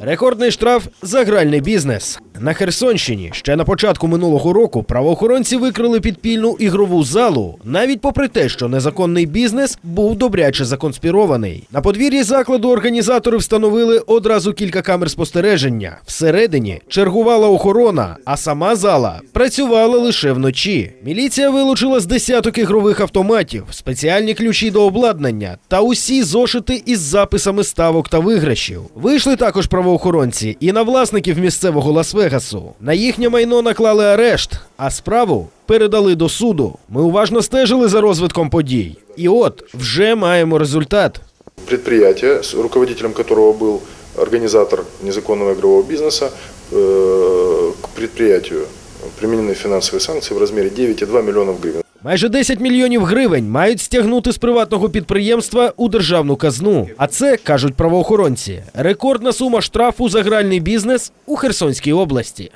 Рекордний штраф за гральний бізнес. На Херсонщині ще на початку минулого року правоохоронці викрили підпільну ігрову залу, навіть попри те, що незаконний бізнес був добряче законспірований. На подвір'ї закладу організатори встановили одразу кілька камер спостереження. Всередині чергувала охорона, а сама зала працювала лише вночі. Міліція вилучила з десяток ігрових автоматів, спеціальні ключі до обладнання та усі зошити із записами ставок та виграшів. Вийшли також правоохоронці і на власників місцевого Лас-Вегасу. На їхнє майно наклали арешт, а справу передали до суду. Ми уважно стежили за розвитком подій. І от вже маємо результат. предприятие, с руководителем которого был организатор незаконного игрового бизнеса, э, к предприятию применены финансовые санкции в размере 9,2 миллионов гривен. Майже 10 мільйонів гривень мають стягнути з приватного підприємства у державну казну. А це кажуть правоохоронці. Рекордна сума штрафу за гральний бізнес у Херсонській області.